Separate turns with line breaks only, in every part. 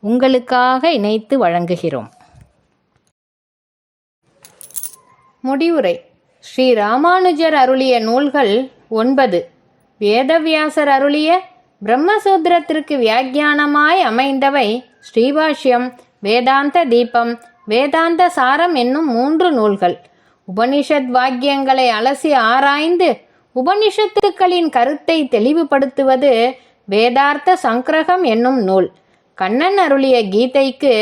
உங்களுக்காக இணைத்து வழங்குகிறோம். முடிவுரை. ஸ்ரீ ராமானுஜர் அருளிய நூல்கள் ஒன்பது. வேதவியாசர் அருளிய பிரம்மசூத்திரத்திற்கு வியாக்கியானமாய் அமைந்தவை ஸ்ரீபாஷ்யம் வேதாந்த தீபம் வேதாந்த சாரம் என்னும் மூன்று நூல்கள். உபனிஷத் வாக்கியங்களை அலசி ஆராய்ந்து உபனிஷத்துக்களின் கருத்தை தெளிவுபடுத்துவது வேதார்த்த சங்கிரகம் என்னும் நூல். கண்ணன் அருளிய கீதைக்கு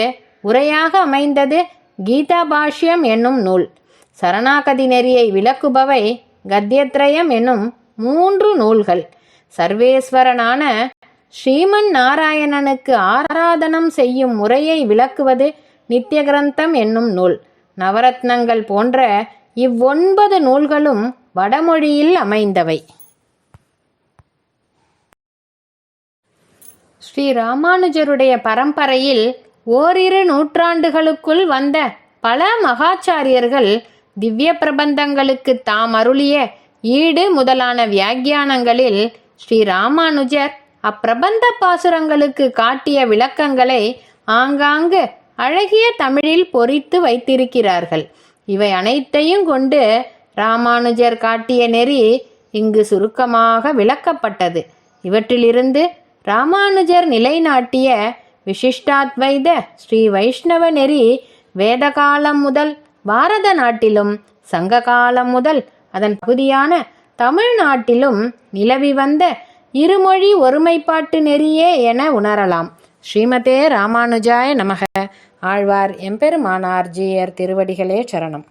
உரையாக அமைந்தது கீதா பாஷ்யம் என்னும் நூல். சரணாகதி நெறியை விளக்குபவை கத்தியத்ரயம் என்னும் மூன்று நூல்கள். சர்வேஸ்வரனான ஸ்ரீமன் நாராயணனுக்கு ஆராதனம் செய்யும் முறையை விளக்குவது நித்திய கிரந்தம் என்னும் நூல். நவரத்னங்கள் போன்ற இவ்வொன்பது நூல்களும் வடமொழியில் அமைந்தவை. ஸ்ரீ ராமானுஜருடைய பரம்பரையில் ஓரிரு நூற்றாண்டுகளுக்குள் வந்த பல மகாச்சாரியர்கள் திவ்ய பிரபந்தங்களுக்கு தாம் அருளிய ஈடு முதலான வியாக்கியானங்களில் ஸ்ரீ ராமானுஜர் அப்பிரபந்த பாசுரங்களுக்கு காட்டிய விளக்கங்களை ஆங்காங்கு அழகிய தமிழில் பொறித்து வைத்திருக்கிறார்கள். இவை அனைத்தையும் கொண்டு ராமானுஜர் காட்டிய நெறி இங்கு சுருக்கமாக விளக்கப்பட்டது. இவற்றிலிருந்து ராமானுஜர் நிலைநாட்டிய விசிஷ்டாத்வைத ஸ்ரீ வைஷ்ணவ நெறி வேதகாலம் முதல் பாரத நாட்டிலும் சங்க காலம் முதல் அதன் பகுதியான தமிழ்நாட்டிலும் நிலவி வந்த இருமொழி ஒருமைப்பாட்டு நெறியே என உணரலாம். ஸ்ரீமதே ராமானுஜாய நமக. ஆழ்வார் எம்பெருமானார் ஜீயர் திருவடிகளே சரணம்.